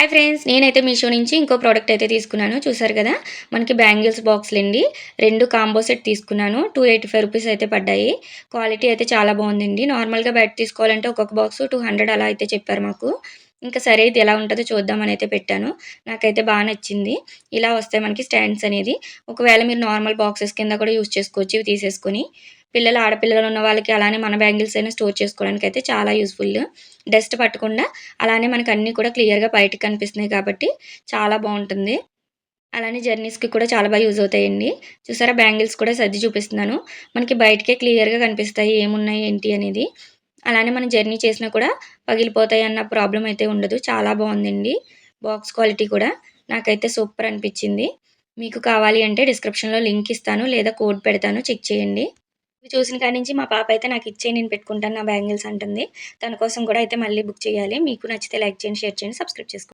Hi friends నేనైతే మీషో నుంచి ఇంకో ప్రోడక్ట్ అయితే తీసుకున్నాను. చూసారు కదా? మనకి బ్యాంగిల్స్ బాక్స్లు అండి. రెండు కాంబో సెట్ తీసుకున్నాను. టూ ఎయిటీ ఫైవ్ రూపీస్ అయితే పడ్డాయి. క్వాలిటీ అయితే చాలా బాగుందండి. నార్మల్గా బయట తీసుకోవాలంటే ఒక్కొక్క బాక్స్ టూ హండ్రెడ్ అలా అయితే చెప్పారు మాకు. ఇంకా సరే ఇది ఎలా ఉంటుందో చూద్దామని అయితే పెట్టాను. నాకైతే బాగా నచ్చింది. ఇలా వస్తాయి మనకి స్టాండ్స్ అనేది. ఒకవేళ మీరు నార్మల్ బాక్సెస్ కింద కూడా యూస్ చేసుకోవచ్చు. ఇవి తీసేసుకొని. పిల్లలు ఆడపిల్లలు ఉన్న వాళ్ళకి అలానే మన బ్యాంగిల్స్ అయినా స్టోర్ చేసుకోవడానికి అయితే చాలా యూస్ఫుల్. డస్ట్ పట్టకుండా అలానే మనకు అన్నీ కూడా క్లియర్గా బయటకు కనిపిస్తున్నాయి కాబట్టి చాలా బాగుంటుంది. అలానే జర్నీస్కి కూడా చాలా బాగా యూజ్ అవుతాయండి. చూసారా బ్యాంగిల్స్ కూడా సర్ది చూపిస్తున్నాను. మనకి బయటకే క్లియర్గా కనిపిస్తాయి ఏమున్నాయి ఏంటి అనేది. అలానే మనం జర్నీ చేసినా కూడా పగిలిపోతాయి అన్న ప్రాబ్లం అయితే ఉండదు. చాలా బాగుందండి. బాక్స్ క్వాలిటీ కూడా నాకైతే సూపర్ అనిపించింది. మీకు కావాలి అంటే డిస్క్రిప్షన్లో లింక్ ఇస్తాను లేదా కోడ్ పెడతాను చెక్ చేయండి. ఇవి చూసిన కాడి నుంచి మా పాప అయితే నాకు ఇచ్చే నేను పెట్టుకుంటాను నా బ్యాంగిల్స్ అంటుంది. తన కోసం కూడా అయితే మళ్ళీ బుక్ చేయాలి. మీకు నచ్చితే లైక్ చేయండి షేర్ చేయండి సబ్స్క్రైబ్ చేసుకోండి.